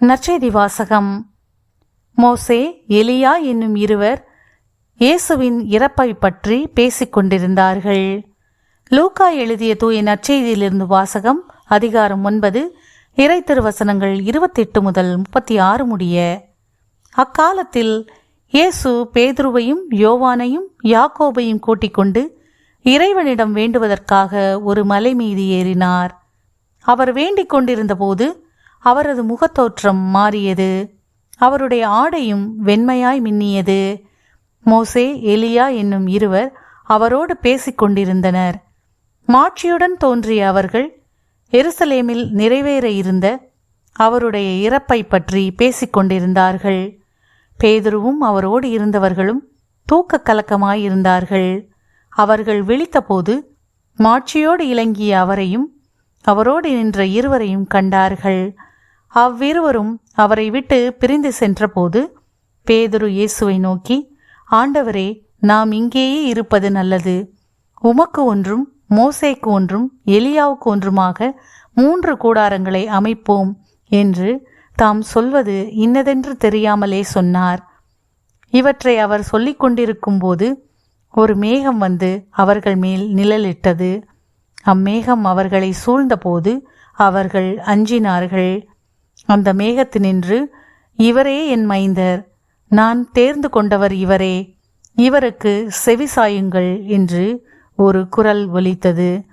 நற்செய்தி வாசகம் மோசே எலியா என்னும் இருவர் இயேசுவின் இறப்பை பற்றி பேசிக்கொண்டிருந்தார்கள் லூக்கா எழுதிய தூய நற்செய்தியிலிருந்து வாசகம் அதிகாரம் ஒன்பது இறை திருவசனங்கள் இருபத்தெட்டு முதல் முப்பத்தி ஆறு முடிய. அக்காலத்தில் இயேசு பேதுருவையும் யோவானையும் யாக்கோபையும் கூட்டிக் கொண்டு இறைவனிடம் வேண்டுவதற்காக ஒரு மலை மீது ஏறினார். அவர் வேண்டிக் கொண்டிருந்தபோது அவரது முகத்தோற்றம் மாறியது. அவருடைய ஆடையும் வெண்மையாய் மின்னியது. மோசே எலியா என்னும் இருவர் அவரோடு பேசிக் கொண்டிருந்தனர். மாட்சியுடன் தோன்றிய அவர்கள் எருசலேமில் நிறைவேற இருந்த அவருடைய இறப்பை பற்றி பேசிக்கொண்டிருந்தார்கள் பேதுருவும் அவரோடு இருந்தவர்களும் தூக்க கலக்கமாயிருந்தார்கள். அவர்கள் விழித்தபோது மாட்சியோடு இலங்கிய அவரையும் அவரோடு நின்ற இருவரையும் கண்டார்கள். அவ்விருவரும் அவரை விட்டு பிரிந்து சென்றபோது பேதுரு இயேசுவை நோக்கி ஆண்டவரே நாம் இங்கேயே இருப்பது நல்லது. உமக்கு ஒன்றும் மோசைக்கு ஒன்றும் எலியாவுக்கு ஒன்றுமாக மூன்று கூடாரங்களை அமைப்போம் என்று தாம் சொல்வது இன்னதென்று தெரியாமலே சொன்னார். இவற்றை அவர் சொல்லிக் கொண்டிருக்கும் போது ஒரு மேகம் வந்து அவர்கள் மேல் நிழலிட்டது. அம்மேகம் அவர்களை சூழ்ந்தபோது அவர்கள் அஞ்சினார்கள். அந்த மேகத்தினின்று இவரே என் மைந்தர் நான் தேர்ந்து கொண்டவர் இவரே இவருக்கு செவி சாயுங்கள் என்று ஒரு குரல் ஒலித்தது.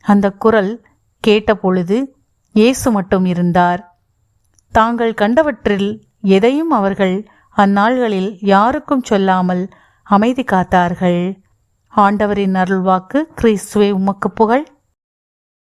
அந்த குரல் கேட்டபொழுது இயேசு மட்டும் இருந்தார். தாங்கள் கண்டவற்றில் எதையும் அவர்கள் அந்நாள்களில் யாருக்கும் சொல்லாமல் அமைதி காத்தார்கள். ஆண்டவரின் அருள்வாக்கு கிறிஸ்துவே உமக்கு புகழ்.